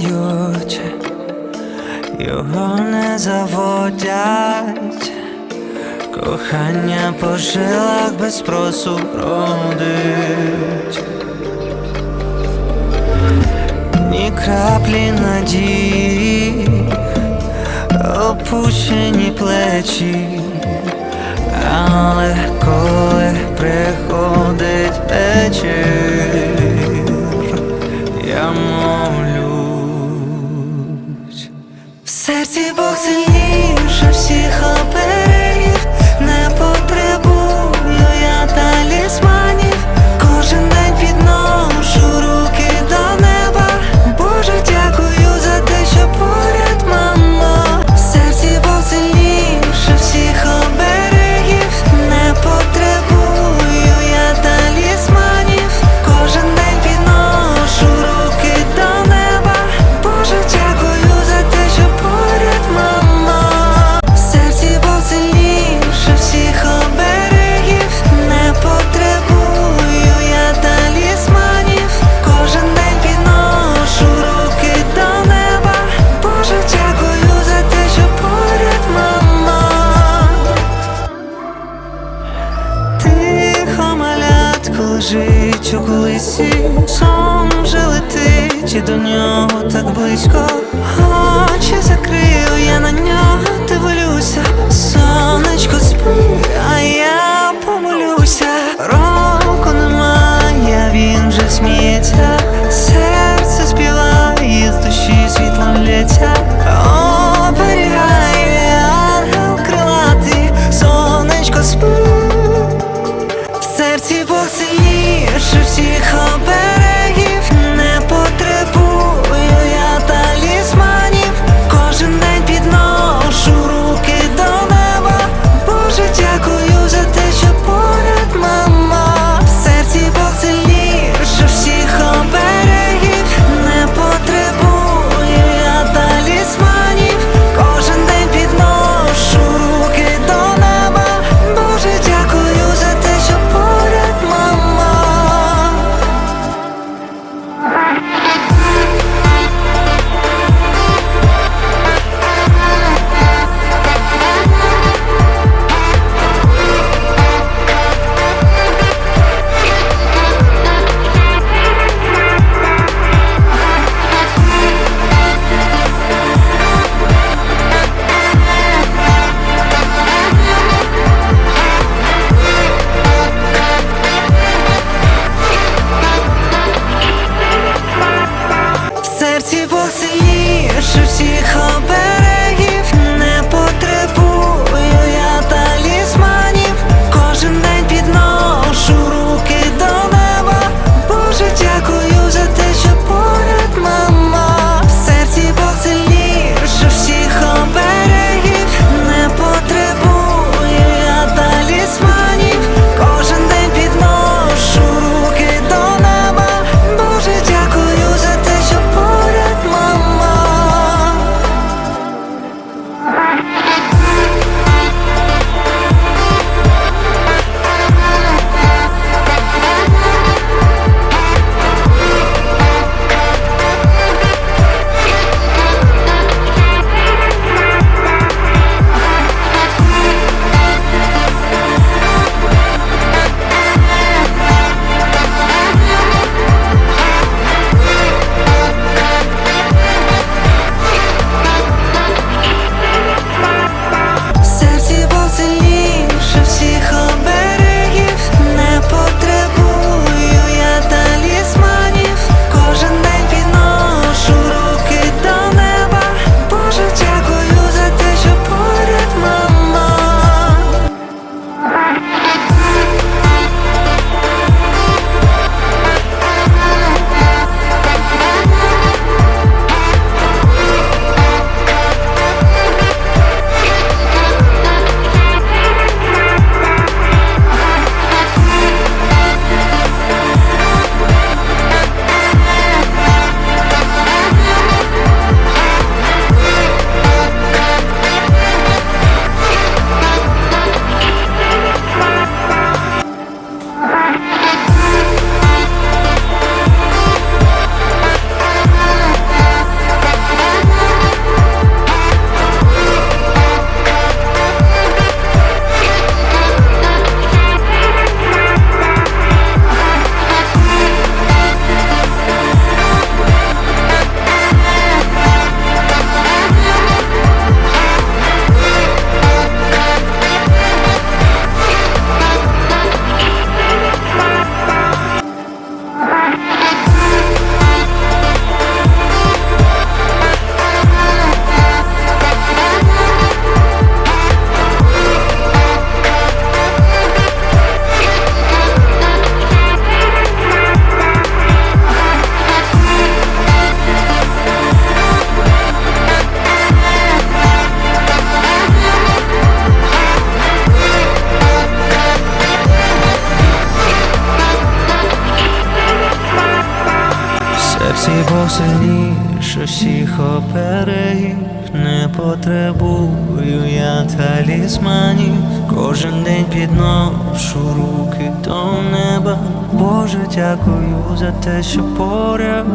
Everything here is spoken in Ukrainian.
дають, його не заводять, кохання по жилах без спросу бродить. Ні краплі надії, опущені плечі, але коли приходить вечір серці Бог сильніше всіх обер. лежить у колисі, сам вже летить і до нього так близько. Очі закрию я на нього, дивлюся, сонечко спів. Всі Бог сильніше всіх оберегів Не потребую я талісманів. Кожен день підношу руки до неба. Боже, дякую за те, що поряд